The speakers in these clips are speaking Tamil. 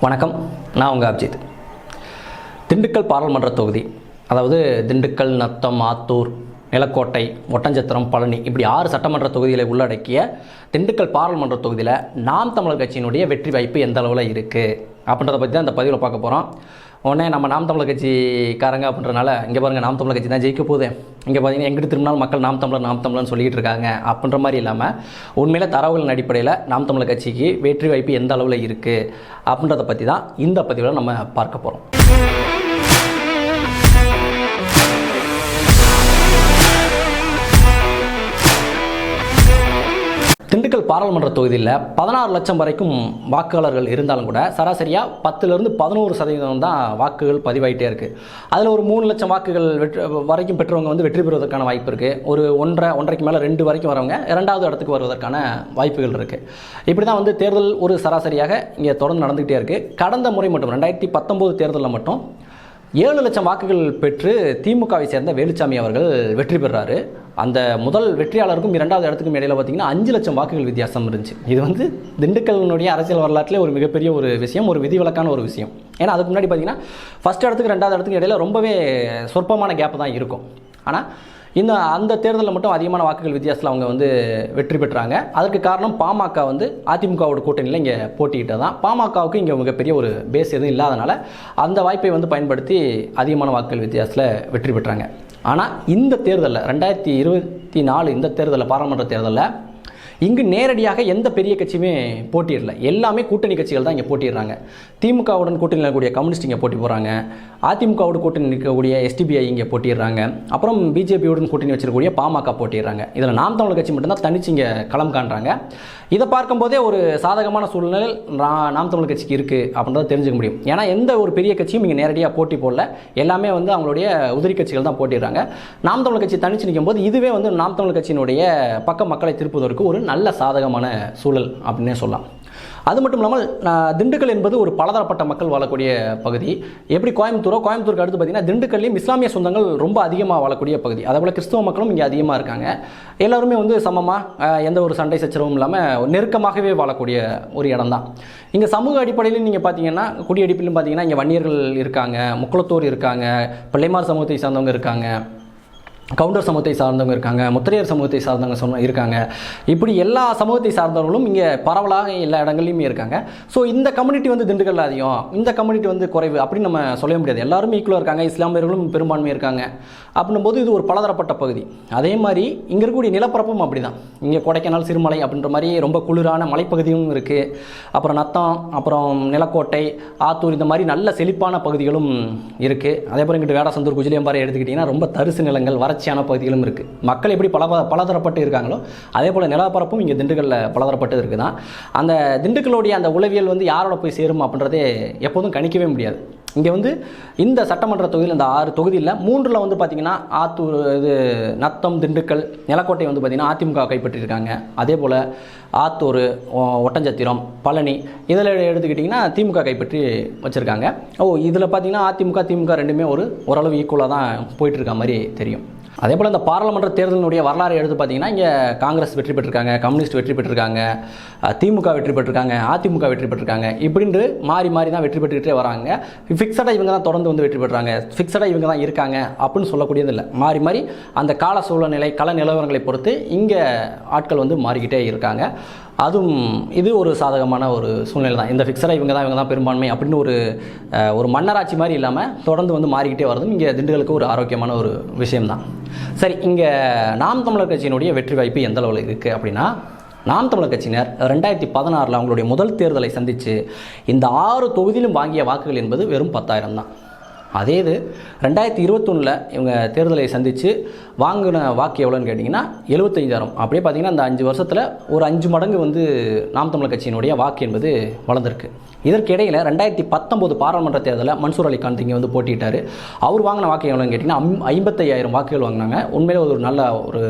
வணக்கம் நான் உங்கள் அபிஜித். திண்டுக்கல் பாராளுமன்ற தொகுதி அதாவது திண்டுக்கல் நத்தம் ஆத்தூர் நிலக்கோட்டை ஒட்டஞ்சத்திரம் பழனி இப்படி ஆறு சட்டமன்ற தொகுதிகளை உள்ளடக்கிய திண்டுக்கல் பாராளுமன்ற தொகுதியில் நாம் தமிழர் கட்சியினுடைய வெற்றி வாய்ப்பு எந்த அளவில் இருக்குது அப்படின்றத பற்றி தான் இந்த பதிவில் பார்க்க போகிறோம் உடனே நம்ம நாம் தமிழர் கட்சிக்காரங்க அப்படின்றனால இங்கே பாருங்கள் நாம் தமிழர் கட்சி தான் ஜெயிக்க போகுது. இங்கே பார்த்தீங்கன்னா எங்கிட்டு திரும்பினாலும் மக்கள் நாம் தமிழர் நாம் தமிழர்னு சொல்லிட்டு இருக்காங்க அப்படின்ற மாதிரி இல்லாமல் உண்மையில் தரவுகளின் அடிப்படையில் நாம் தமிழர் கட்சிக்கு வெற்றி வாய்ப்பு எந்த அளவில் இருக்குது அப்படின்றத பற்றி தான் இந்த பதிவில் நம்ம பார்க்க போகிறோம் பாராளுமன்ற தொகுதியில் பதினாறு லட்சம் வரைக்கும் வாக்காளர்கள் இருந்தாலும் கூட சராசரியாக பத்துலேருந்து பதினோரு சதவீதம் தான் வாக்குகள் பதிவாயிட்டே இருக்குது அதில் ஒரு மூணு லட்சம் வாக்குகள் வெற்றி வரைக்கும் பெற்றவங்க வந்து வெற்றி பெறுவதற்கான வாய்ப்பு இருக்குது ஒரு ஒன்றரை ஒன்றரைக்கு மேலே ரெண்டு வரைக்கும் வரவங்க இரண்டாவது இடத்துக்கு வருவதற்கான வாய்ப்புகள் இருக்குது இப்படி தான் வந்து தேர்தல் ஒரு சராசரியாக இங்கே தொடர்ந்து நடந்துகிட்டே இருக்குது கடந்த முறை மட்டும் ரெண்டாயிரத்தி பத்தொம்போது தேர்தலில் மட்டும் ஏழு லட்சம் வாக்குகள் பெற்று திமுகவை சேர்ந்த வேலுச்சாமி அவர்கள் வெற்றி பெறாரு. அந்த முதல் வெற்றியாளருக்கும் இரண்டாவது இடத்துக்கும் இடையில பார்த்தீங்கன்னா அஞ்சு லட்சம் வாக்குகள் வித்தியாசம் இருந்துச்சு. இது வந்து திண்டுக்கல்னுடைய அரசியல் வரலாற்றிலே ஒரு மிகப்பெரிய ஒரு விஷயம் ஒரு விதிவிலக்கான ஒரு விஷயம். ஏன்னா அதுக்கு முன்னாடி பார்த்தீங்கன்னா ஃபர்ஸ்ட் இடத்துக்கு ரெண்டாவது இடத்துக்கு இடையில ரொம்பவே சொற்பமான கேப் தான் இருக்கும். ஆனால் இந்த அந்த தேர்தலில் மட்டும் அதிகமான வாக்குகள் வித்தியாசத்தில் அவங்க வந்து வெற்றி பெற்றாங்க. அதற்கு காரணம் பாமக வந்து அதிமுகவோட கூட்டணியில் இங்கே போட்டிக்கிட்டது தான் பாமகவுக்கு இங்கே மிகப்பெரிய ஒரு பேஸ் எதுவும் இல்லாதனால அந்த வாய்ப்பை வந்து பயன்படுத்தி அதிகமான வாக்குகள் வித்தியாசத்தில் வெற்றி பெற்றாங்க. ஆனால் இந்த தேர்தலில் ரெண்டாயிரத்தி இருபத்தி நாலு இந்த தேர்தலில் பாராளுமன்ற தேர்தலில் இங்கு நேரடியாக எந்த பெரிய கட்சியுமே போட்டியிடல. எல்லாமே கூட்டணி கட்சிகள் தான் இங்கே போட்டிடுறாங்க திமுகவுடன் கூட்டணி இருக்கக்கூடிய கம்யூனிஸ்ட் இங்கே போட்டி போகிறாங்க அதிமுகவோட கூட்டணி இருக்கக்கூடிய எஸ்டிபிஐ இங்கே போட்டிடுறாங்க அப்புறம் பிஜேபியுடன் கூட்டணி வச்சிருக்கக்கூடிய பாமக போட்டிடுறாங்க இதில் நாம் தமிழ் கட்சி மட்டும்தான் தனிச்சு இங்கே களம் காண்றாங்க. இதை பார்க்கும்போதே ஒரு சாதகமான சூழ்நிலை நாம் தமிழ் கட்சிக்கு இருக்குது அப்படின்றத தெரிஞ்சுக்க முடியும். ஏன்னா எந்த ஒரு பெரிய கட்சியும் இங்கே நேரடியாக போட்டி போடல. எல்லாமே வந்து அவங்களுடைய உதிரி கட்சிகள் தான் போட்டிடுறாங்க நாம் தமிழ் கட்சி தனிச்சு நிற்கும் போது இதுவே வந்து நாம் தமிழ் கட்சியினுடைய பக்க மக்களை திருப்புவதற்கு ஒரு நல்ல சாதகமான சூழல் அப்படின்னே சொல்லலாம். அது மட்டும் இல்லாமல் திண்டுக்கல் என்பது ஒரு பலதரப்பட்ட மக்கள் வாழக்கூடிய பகுதி. எப்படி கோயம்புத்தூரோ கோயம்புத்தூருக்கு அடுத்து பார்த்தீங்கன்னா திண்டுக்கல்லையும் இஸ்லாமிய சொந்தங்கள் ரொம்ப அதிகமாக வாழக்கூடிய பகுதி. அதே போல் கிறிஸ்தவ மக்களும் இங்கே அதிகமாக இருக்காங்க. எல்லாருமே வந்து சமமாக எந்த ஒரு சண்டை சச்சரவும் இல்லாமல் நெருக்கமாகவே வாழக்கூடிய ஒரு இடம் தான் இங்கே சமூக அடிப்படையிலும் நீங்கள் பார்த்தீங்கன்னா குடியடிப்பிலும் பார்த்தீங்கன்னா இங்கே வன்னியர்கள் இருக்காங்க முக்குளத்தோர் இருக்காங்க பிள்ளைமார் சமூகத்தை சார்ந்தவங்க இருக்காங்க. கவுண்டர் சமூகத்தை சார்ந்தவங்க இருக்காங்க முத்திரையர் சமூகத்தை சார்ந்தவங்க சொன்ன இருக்காங்க. இப்படி எல்லா சமூகத்தை சார்ந்தவர்களும் இங்கே பரவலாக எல்லா இடங்கள்லையுமே இருக்காங்க. ஸோ இந்த கம்யூனிட்டி வந்து திண்டுக்கல் அதிகம். இந்த கம்யூனிட்டி வந்து குறைவு அப்படின்னு நம்ம சொல்ல முடியாது. எல்லாரும் ஈக்குவலாக இருக்காங்க. இஸ்லாமியர்களும் பெரும்பான்மை இருக்காங்க. அப்படின்னும் போது இது ஒரு பலதரப்பட்ட பகுதி. அதே மாதிரி இங்கே இருக்கக்கூடிய நிலப்பரப்பும் அப்படி தான் இங்கே கொடைக்கானல் சிறுமலை அப்படின்ற மாதிரி ரொம்ப குளிரான மலைப்பகுதியும் இருக்குது அப்புறம் நத்தம் அப்புறம் நிலக்கோட்டை ஆத்தூர் இந்த மாதிரி நல்ல செழிப்பான பகுதிகளும் இருக்குது அதே போல் இங்கிட்டு வேடசந்தூர் குஜிலியம்பாறை எடுத்துக்கிட்டிங்கன்னா ரொம்ப தரிசு நிலங்கள் வர வறட்சியான பகுதிகளும் இருக்குது மக்கள் எப்படி பல பலதரப்பட்டு இருக்காங்களோ அதே போல் நிலப்பரப்பும் இங்கே திண்டுக்கல்லில் பலதரப்பட்டு இருக்குது தான் அந்த திண்டுக்கல்லுடைய அந்த உளவியல் வந்து யாரோட போய் சேரும் அப்படின்றதே எப்போதும் கணிக்கவே முடியாது. இங்கே வந்து இந்த சட்டமன்ற தொகுதியில் இந்த ஆறு தொகுதியில் மூன்றில் வந்து பார்த்திங்கன்னா ஆத்தூர் இது நத்தம் திண்டுக்கல் நிலக்கோட்டை வந்து பார்த்திங்கன்னா அதிமுக கைப்பற்றியிருக்காங்க அதே போல் ஆத்தூர் ஒட்டஞ்சத்திரம் பழனி இதில் எடுத்துக்கிட்டிங்கன்னா திமுக கைப்பற்றி வச்சுருக்காங்க. ஓ இதில் பார்த்திங்கன்னா அதிமுக திமுக ரெண்டுமே ஒரு ஓரளவு ஈக்குவலாக தான் போயிட்டுருக்க மாதிரி தெரியும். அதே போல் இந்த பாராளுமன்ற தேர்தலினுடைய வரலாறு எடுத்து பார்த்தீங்கன்னா இங்கே காங்கிரஸ் வெற்றி பெற்றிருக்காங்க கம்யூனிஸ்ட் வெற்றி பெற்றிருக்காங்க திமுக வெற்றி பெற்றிருக்காங்க அதிமுக வெற்றி பெற்றிருக்காங்க. இப்படின்று மாறி மாறி தான் வெற்றி பெற்றுக்கிட்டே வராங்க. ஃபிக்ஸடாக இவங்க தான் தொடர்ந்து வந்து வெற்றி பெறாங்க ஃபிக்ஸடாக இவங்க தான் இருக்காங்க அப்படின்னு சொல்லக்கூடியது இல்லை மாறி மாறி அந்த கால சூழ்நிலை கள நிலவரங்களை பொறுத்து இங்கே ஆட்கள் வந்து மாறிக்கிட்டே இருக்காங்க. அதுவும் இது ஒரு சாதகமான ஒரு சூழ்நிலை தான் இந்த ஃபிக்ஸடாக இவங்க தான் இவங்க தான் பெரும்பான்மை அப்படின்னு ஒரு ஒரு மன்னராட்சி மாதிரி இல்லாமல் தொடர்ந்து வந்து மாறிக்கிட்டே வரதும் இங்கே திண்டுக்கலுக்கு ஒரு ஆரோக்கியமான ஒரு விஷயம்தான். சரி இங்கே நாம் தமிழர் கட்சியினுடைய வெற்றி வாய்ப்பு எந்த அளவில் இருக்குது அப்படின்னா நாம் தமிழர் கட்சியினர் ரெண்டாயிரத்தி பதினாறில் அவங்களுடைய முதல் தேர்தலை சந்தித்து இந்த ஆறு தொகுதியிலும் வாங்கிய வாக்குகள் என்பது வெறும் பத்தாயிரம் தான். அதே இது ரெண்டாயிரத்தி இருபத்தொன்னில் இவங்க தேர்தலை சந்தித்து வாங்கின வாக்கு எவ்வளோன்னு கேட்டிங்கன்னா எழுபத்தஞ்சாயிரம் அப்படியே பார்த்தீங்கன்னா அந்த அஞ்சு வருஷத்தில் ஒரு அஞ்சு மடங்கு வந்து நாம் தமிழர் கட்சியினுடைய வாக்கு என்பது வளர்ந்துருக்கு. இதற்கிடையில் ரெண்டாயிரத்தி பத்தொம்போது பாராளுமன்ற தேர்தலில் மன்சூர் அலிகான் இங்கே வந்து போட்டிட்டார் அவர் வாங்கின வாக்கு எவ்வளோன்னு கேட்டிங்கன்னா ஐம்பத்தையாயிரம் வாக்குகள் வாங்கினாங்க. உண்மையிலே ஒரு நல்ல ஒரு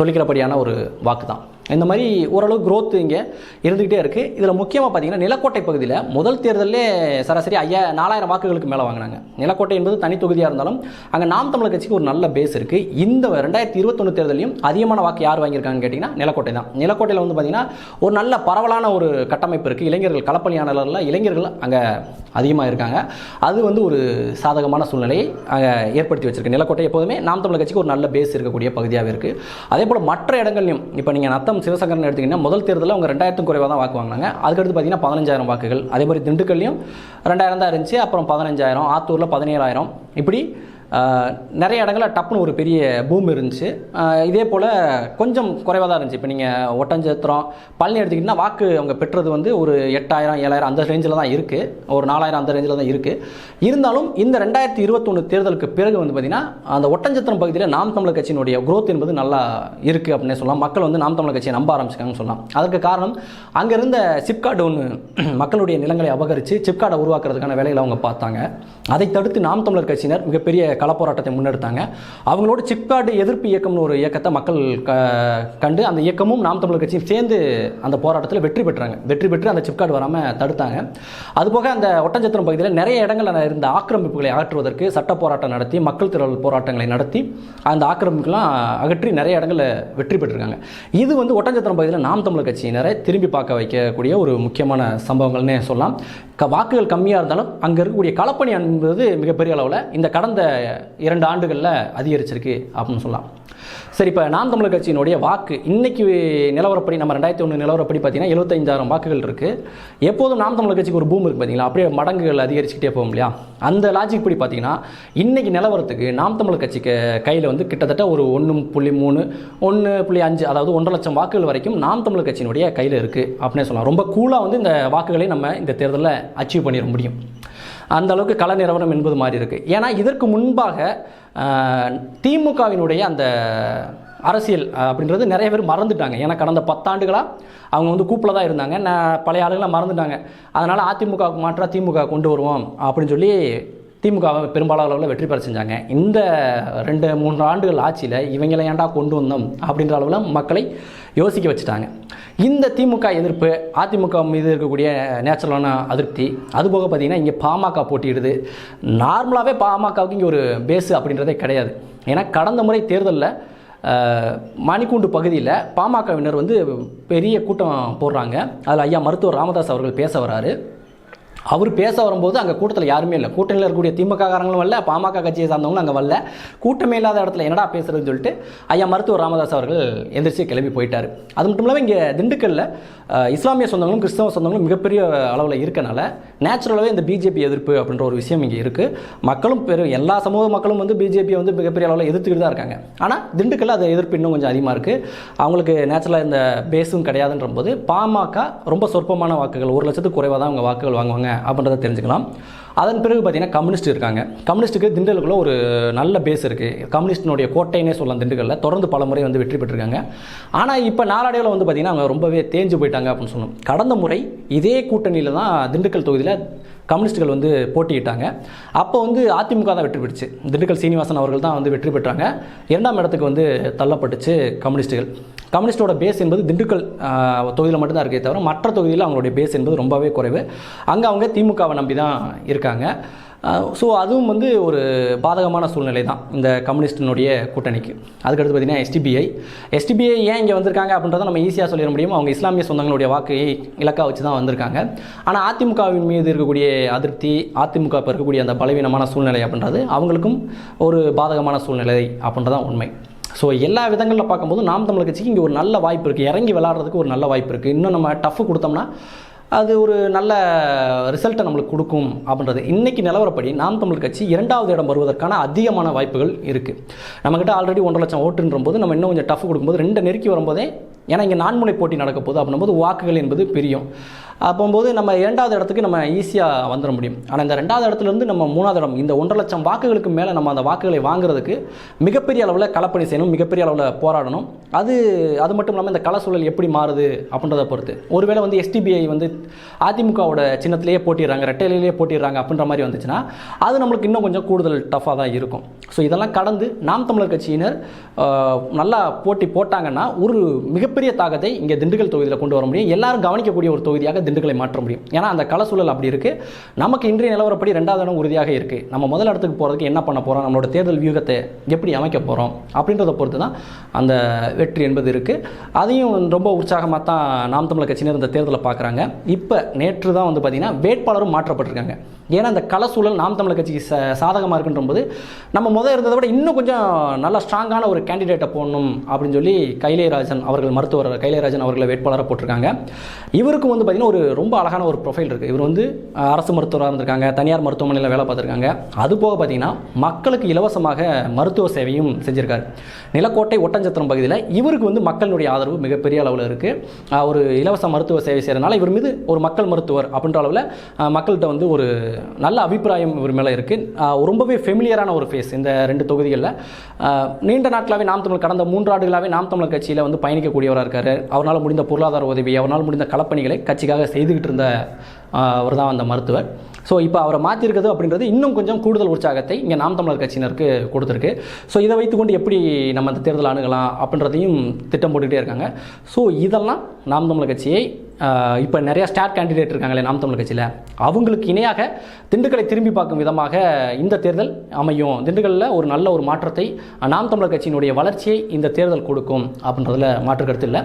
சொல்லிக்கிறபடியான ஒரு வாக்கு தான் இந்த மாதிரி ஓரளவு க்ரோத் இங்கே இருந்துக்கிட்டே இருக்குது இதில் முக்கியமாக பார்த்தீங்கன்னா நிலக்கோட்டை பகுதியில் முதல் தேர்தலே சராசரி ஐயா நாலாயிரம் வாக்குகளுக்கு மேலே வாங்கினாங்க. நிலக்கோட்டை என்பது தனி தொகுதியாக இருந்தாலும் அங்கே நாம் தமிழர் கட்சிக்கு ஒரு நல்ல பேஸ் இருக்குது இந்த ரெண்டாயிரத்தி இருபத்தொன்று தேர்தலையும் அதிகமான வாக்கு யார் வாங்கியிருக்காங்கன்னு கேட்டிங்கன்னா நிலக்கோட்டை தான். நிலக்கோட்டையில் வந்து பார்த்தீங்கன்னா ஒரு நல்ல பரவலான ஒரு கட்டமைப்பு இருக்குது இளைஞர்கள் களப்பணியாளர்களில் இளைஞர்கள் அங்கே அதிகமாக இருக்காங்க. அது வந்து ஒரு சாதகமான சூழ்நிலையை அங்கே ஏற்படுத்தி வச்சிருக்கு. நிலக்கோட்டை எப்போதுமே நாம் தமிழர் கட்சிக்கு ஒரு நல்ல பேஸ் இருக்கக்கூடிய பகுதியாகவே இருக்குது அதே போல் மற்ற இடங்கள்லையும் இப்போ நீங்கள் நத்தம் சிவசங்கரன் எடுத்திங்கன்னா முதல் தேர்தலில் அவங்க ரெண்டாயிரத்துக்கும் குறைவாக தான் வாக்கு வாங்கினாங்க. அதுக்கடுத்து பார்த்தீங்கன்னா பதினஞ்சாயிரம் வாக்குகள். அதே மாதிரி திண்டுக்கல்லையும் ரெண்டாயிரம் தான் இருந்துச்சு. அப்புறம் பதினஞ்சாயிரம் ஆத்தூரில் பதினேழாயிரம். இப்படி நிறைய இடங்களில் டப்புன்னு ஒரு பெரிய பூம் இருந்துச்சு. இதே போல் கொஞ்சம் குறைவாக தான் இருந்துச்சு. இப்போ நீங்கள் ஒட்டஞ்சத்திரம் பழனி எடுத்துக்கிட்டிங்கன்னா வாக்கு அவங்க பெற்றது வந்து ஒரு எட்டாயிரம் ஏழாயிரம் அந்த ரேஞ்சில் தான் இருக்குது ஒரு நாலாயிரம் அந்த ரேஞ்சில் தான் இருக்குது இருந்தாலும் இந்த ரெண்டாயிரத்தி இருபத்தொன்று தேர்தலுக்கு பிறகு வந்து பார்த்திங்கன்னா அந்த ஒட்டஞ்சத்திரம் பகுதியில் நாம் தமிழர் கட்சியினுடைய குரோத் என்பது நல்லா இருக்குது அப்படின்னே சொல்லலாம். மக்கள் வந்து நாம் தமிழர் கட்சியை நம்ப ஆரம்பிச்சிருக்காங்கன்னு சொல்லலாம். அதற்கு காரணம் அங்கே இருந்த சிப்காட் ஒன்று மக்களுடைய நிலங்களை அபகரித்து சிப்காடை உருவாக்குறதுக்கான வேலைகளை அவங்க பார்த்தாங்க. அதை தடுத்து நாம் தமிழர் கட்சியினர் மிகப்பெரிய களப்போராட்டத்தை முன்னெடுத்தாங்க. அவங்களோட சிப்காடு எதிர்ப்பு இயக்கம்னு ஒரு இயக்கத்தை மக்கள் க கண்டு அந்த இயக்கமும் நாம் தமிழர் கட்சியும் சேர்ந்து அந்த போராட்டத்தில் வெற்றி பெற்றாங்க. வெற்றி பெற்று அந்த சிப்காடு வராமல் தடுத்தாங்க. அதுபோக அந்த ஒட்டஞ்சத்திரம் பகுதியில் நிறைய இடங்களில் இருந்த ஆக்கிரமிப்புகளை அகற்றுவதற்கு சட்ட போராட்டம் நடத்தி மக்கள் திரள் போராட்டங்களை நடத்தி அந்த ஆக்கிரமிப்புலாம் அகற்றி நிறைய இடங்களில் வெற்றி பெற்றிருக்காங்க. இது வந்து ஒட்டஞ்சத்திரம் பகுதியில் நாம் தமிழர் கட்சியினரை திரும்பி பார்க்க வைக்கக்கூடிய ஒரு முக்கியமான சம்பவங்கள்னே சொல்லலாம். க வாக்குகள் கம்மியாக இருந்தாலும் அங்கே இருக்கக்கூடிய களப்பணி என்பது மிகப்பெரிய அளவில் இந்த கடந்த இரண்டு ஆண்டுகளில் அதிகரிச்சிருக்கு அப்படின்னு சொல்லலாம். சரி இப்போ நாம் தமிழர் கட்சியினுடைய வாக்கு இன்னைக்கு நிலவரப்படி நம்ம ரெண்டாயிரத்தி ஒன்று நிலவரப்படி பார்த்தீங்கன்னா எழுபத்தஞ்சாயிரம் வாக்குகள் இருக்குது எப்போதும் நாம் தமிழர் கட்சிக்கு ஒரு பூம் இருக்குது பார்த்தீங்களா அப்படியே மடங்குகள் அதிகரிச்சுக்கிட்டே போகும் இல்லையா? அந்த லாஜிக் படி பார்த்தீங்கன்னா இன்னைக்கு நிலவரத்துக்கு நாம் தமிழர் கட்சிக்கு கையில் வந்து கிட்டத்தட்ட ஒரு ஒன்று புள்ளி மூணு ஒன்று புள்ளி அஞ்சு அதாவது ஒன்றரை லட்சம் வாக்குகள் வரைக்கும் நாம் தமிழர் கட்சியினுடைய கையில் இருக்குது அப்படின்னே சொல்லலாம். ரொம்ப கூலாக வந்து இந்த வாக்குகளை நம்ம இந்த தேர்தலில் அச்சீவ் பண்ணிட முடியும். அந்த அளவுக்கு கள நிலவரம் என்பது மாறி இருக்குது ஏன்னா இதற்கு முன்பாக திமுகவினுடைய அந்த அரசியல் அப்படின்றது நிறைய பேர் மறந்துட்டாங்க. ஏன்னா கடந்த பத்தாண்டுகளாக அவங்க வந்து கூப்பில் தான் இருந்தாங்க. நான் பழைய ஆளுகளாக மறந்துட்டாங்க. அதனால் அதிமுகவுக்கு மாற்றாக திமுக கொண்டு வருவோம் அப்படின்னு சொல்லி திமுக பெரும்பாலான அளவில் வெற்றி பெற செஞ்சாங்க. இந்த ரெண்டு மூன்று ஆண்டுகள் ஆட்சியில் இவங்களை ஏன்டா கொண்டு வந்தோம் அப்படின்ற அளவில் மக்களை யோசிக்க வச்சுட்டாங்க. இந்த திமுக எதிர்ப்பு அதிமுக மீது இருக்கக்கூடிய நேச்சுரலான அதிருப்தி அதுபோக பார்த்தீங்கன்னா இங்கே பாமக போட்டியிடுது. நார்மலாகவே பாமகவுக்கு இங்கே ஒரு பேஸு அப்படின்றதே கிடையாது. ஏன்னா கடந்த முறை தேர்தலில் மணிக்கூண்டு பகுதியில் பாமகவினர் வந்து பெரிய கூட்டம் போடுறாங்க. அதில் ஐயா மருத்துவர் ராமதாஸ் அவர்கள் பேச வராரு. அவர் பேச வரும்போது அங்கே கூட்டத்தில் யாருமே இல்லை. கூட்டணியில் இருக்கக்கூடிய திமுககாரங்களும் வரல பாமக கட்சியை சார்ந்தவங்களும் அங்கே வரல. கூட்டமே இல்லாத இடத்துல என்னடா பேசுறதுன்னு சொல்லிட்டு ஐயா மருத்துவர் ராமதாஸ் அவர்கள் எந்திரிச்சு கிளம்பி போயிட்டார். அது மட்டும் இல்லாமல் இங்கே திண்டுக்கல்லில் இஸ்லாமிய சொந்தங்களும் கிறிஸ்தவ சொந்தங்களும் மிகப்பெரிய அளவில் இருக்கனால நேச்சுரலாகவே இந்த பிஜேபி எதிர்ப்பு அப்படின்ற ஒரு விஷயம் இங்கே இருக்குது மக்களும் பெரும் எல்லா சமூக மக்களும் வந்து பிஜேபியை வந்து மிகப்பெரிய அளவில் எதிர்த்துக்கிட்டு தான் இருக்காங்க. ஆனால் திண்டுக்கல்லில் அது எதிர்ப்பு இன்னும் கொஞ்சம் அதிகமாக இருக்குது அவங்களுக்கு நேச்சுரலாக இந்த பேஸும் கிடையாதுன்ற போது பாமக ரொம்ப சொற்பமான வாக்குகள் ஒரு லட்சத்துக்கு குறைவாக தான் அவங்க வாக்குகள் வாங்குவாங்க. அப்படின்றத தெரிஞ்சுக்கலாம். அதன் பிறகு பார்த்தீங்கன்னா கம்யூனிஸ்ட் இருக்காங்க. கம்யூனிஸ்ட்டுக்கு திண்டுக்கலுக்குள்ள ஒரு நல்ல பேஸ் இருக்குது கம்யூனிஸ்டினுடைய கோட்டைன்னே சொல்லலாம் திண்டுக்கல்ல. தொடர்ந்து பல முறை வந்து வெற்றி பெற்றிருக்காங்க. ஆனால் இப்போ நாளடைவில் வந்து பார்த்தீங்கன்னா அவங்க ரொம்பவே தேஞ்சு போயிட்டாங்க அப்படின்னு சொல்லணும். கடந்த முறை இதே கூட்டணியில் தான் திண்டுக்கல் தொகுதியில் கம்யூனிஸ்டுகள் வந்து போட்டியிட்டாங்க. அப்போ வந்து அதிமுக தான் வெற்றி பெற்றுச்சு. திண்டுக்கல் சீனிவாசன் அவர்கள் தான் வந்து வெற்றி பெற்றாங்க. இரண்டாம் இடத்துக்கு வந்து தள்ளப்பட்டுச்சு கம்யூனிஸ்ட்டுகள் கம்யூனிஸ்டோட பேஸ் என்பது திண்டுக்கல் தொகுதியில் மட்டும்தான் இருக்கே தவிர மற்ற தொகுதியில் அவங்களுடைய பேஸ் என்பது ரொம்பவே குறைவு. அங்கே அவங்க திமுகவை நம்பி தான் இருக்காங்க. இருக்காங்க. ஸோ அதுவும் வந்து ஒரு பாதகமான சூழ்நிலை தான் இந்த கம்யூனிஸ்டினுடைய கூட்டணிக்கு. அதுக்கடுத்து பார்த்தீங்கன்னா எஸ்டிபிஐ எஸ்டிபிஐ ஏன் இங்கே வந்திருக்காங்க அப்படின்றத நம்ம ஈஸியாக சொல்லிட முடியும் அவங்க இஸ்லாமிய சொந்தங்களுடைய வாக்கையை இலக்கா வச்சு தான் வந்திருக்காங்க. ஆனால் அதிமுகவின் மீது இருக்கக்கூடிய அதிருப்தி அதிமுக இப்போ இருக்கக்கூடிய அந்த பலவீனமான சூழ்நிலை அப்படின்றது அவங்களுக்கும் ஒரு பாதகமான சூழ்நிலை அப்படின்றதான் உண்மை. ஸோ எல்லா விதங்களில் பார்க்கும்போது நாம் தமிழ் கட்சிக்கு இங்கே ஒரு நல்ல வாய்ப்பு இருக்குது இறங்கி விளாட்றதுக்கு ஒரு நல்ல வாய்ப்பு இருக்குது இன்னும் நம்ம டஃப் கொடுத்தோம்னா அது ஒரு நல்ல ரிசல்ட்டை நம்மளுக்கு கொடுக்கும் அப்படின்றது. இன்றைக்கி நிலவரப்படி நாம் தமிழ் கட்சி இரண்டாவது இடம் வருவதற்கான அதிகமான வாய்ப்புகள் இருக்குது நம்மக்கிட்ட ஆல்ரெடி ஒன்றரை லட்சம் ஓட்டுன்ற போது நம்ம இன்னும் கொஞ்சம் டஃப் கொடுக்கும்போது ரெண்டு நெருக்கி வரும்போதே ஏன்னா இங்கே நான்முனை போட்டி நடக்க போகுது அப்படின்னும்போது வாக்குகள் என்பது பிரியும். அப்போது நம்ம இரண்டாவது இடத்துக்கு நம்ம ஈஸியாக வந்துட முடியும். ஆனால் இந்த ரெண்டாவது இடத்துலேருந்து நம்ம மூணாவது இடம் இந்த ஒன்றரை லட்சம் வாக்குகளுக்கு மேலே நம்ம அந்த வாக்குகளை வாங்குறதுக்கு மிகப்பெரிய அளவில் களப்பணி செய்யணும் மிகப்பெரிய அளவில் போராடணும். அது அது மட்டும் இல்லாமல் இந்த கள சூழல் எப்படி மாறுது அப்படின்றத பொறுத்து. ஒருவேளை வந்து எஸ்டிபிஐ வந்து அதிமுகவோட சின்னத்திலேயே போட்டிடுறாங்க ரெட்டையிலேயே போட்டிடுறாங்க அப்படின்ற மாதிரி வந்துச்சுன்னா அது நம்மளுக்கு இன்னும் கொஞ்சம் கூடுதல் டஃப்பாக தான் இருக்கும். ஸோ இதெல்லாம் கடந்து நாம் தமிழர் கட்சியினர் நல்லா போட்டி போட்டாங்கன்னா ஒரு மிகப்பெரிய தாக்கத்தை இங்கே திண்டுக்கல் தொகுதியில் கொண்டு வர முடியும். எல்லாரும் கவனிக்கக்கூடிய ஒரு தொகுதியாக ஜந்துக்களை மாற்ற முடியும். ஏன்னா அந்த கள சூழல் அப்படி இருக்குது நமக்கு இன்றைய நிலவரப்படி ரெண்டாவது இடம் உறுதியாக இருக்குது நம்ம முதல் இடத்துக்கு போகிறதுக்கு என்ன பண்ண போகிறோம் நம்மளோட தேர்தல் வியூகத்தை எப்படி அமைக்க போகிறோம் அப்படின்றத பொறுத்து தான் அந்த வெற்றி என்பது இருக்குது அதையும் ரொம்ப உற்சாகமாக தான் நாம் தமிழர் கட்சியினர் இந்த தேர்தலை பார்க்குறாங்க. இப்போ நேற்று தான் வந்து பார்த்திங்கன்னா வேட்பாளரும் மாற்றப்பட்டிருக்காங்க. ஏன்னா அந்த கள சூழல் நாம் தமிழர் கட்சிக்கு ச சாதகமாக இருக்குன்ற போது நம்ம முதல் இருந்ததை விட இன்னும் கொஞ்சம் நல்ல ஸ்ட்ராங்கான ஒரு கேண்டிடேட்டை போடணும் அப்படின்னு சொல்லி கைலேராஜன் அவர்கள் மருத்துவர் கைலேராஜன் அவர்களை வேட்பாளராக போட்டிருக்காங்க. இவருக்கும் வந்து பார்த்திங்கன்னா ஒரு ரொம்ப அழகான ஒரு ப்ரொஃபைல் இருக்குது இவர் வந்து அரசு மருத்துவராக இருந்திருக்காங்க தனியார் மருத்துவமனையில் வேலை பார்த்துருக்காங்க. அது போக பார்த்திங்கன்னா மக்களுக்கு இலவசமாக மருத்துவ சேவையும் செஞ்சுருக்காரு. நிலக்கோட்டை ஒட்டஞ்சத்திரம் பகுதியில் இவருக்கு வந்து மக்களுடைய ஆதரவு மிகப்பெரிய அளவில் இருக்குது ஒரு இலவச மருத்துவ சேவை செய்கிறனால இவர் மீது ஒரு மக்கள் மருத்துவர் அப்படின்ற அளவில் மக்கள்கிட்ட வந்து ஒரு நல்ல அபிப்பிராயம் இவர் மேலே இருக்குது ரொம்பவே ஃபெமிலியரான ஒரு ஃபேஸ் இந்த ரெண்டு தொகுதிகளில். நீண்ட நாட்களாகவே நாம் தமிழ் கடந்த மூன்று ஆண்டுகளாகவே நாம் தமிழர் கட்சியில் வந்து பயணிக்கக்கூடியவராக இருக்கார். அவரால் முடிந்த பொருளாதார உதவி அவரால் முடிந்த களப்பணிகளை கட்சிக்காக செய்துக்கிட்டு இருந்த அவர் தான் அந்த மருத்துவர். ஸோ இப்போ அவரை மாற்றிருக்கிறது அப்படின்றது இன்னும் கொஞ்சம் கூடுதல் உற்சாகத்தை இங்கே நாம் தமிழர் கட்சியினருக்கு கொடுத்துருக்கு. ஸோ இதை வைத்துக்கொண்டு எப்படி நம்ம அந்த தேர்தல் அணுகலாம் அப்படின்றதையும் திட்டம் போட்டுக்கிட்டே இருக்காங்க. ஸோ இதெல்லாம் நாம் தமிழர் கட்சியை இப்போ நிறையா ஸ்டார் கேண்டிடேட் இருக்காங்களே நாம் தமிழர் கட்சியில். அவங்களுக்கு இணையாக திண்டுக்கலை திரும்பி பார்க்கும் விதமாக இந்த தேர்தல் அமையும். திண்டுக்கல்லில் ஒரு நல்ல ஒரு மாற்றத்தை நாம் தமிழர் கட்சியினுடைய வளர்ச்சியை இந்த தேர்தல் கொடுக்கும் அப்படின்றதுல மாற்று கருத்து இல்லை.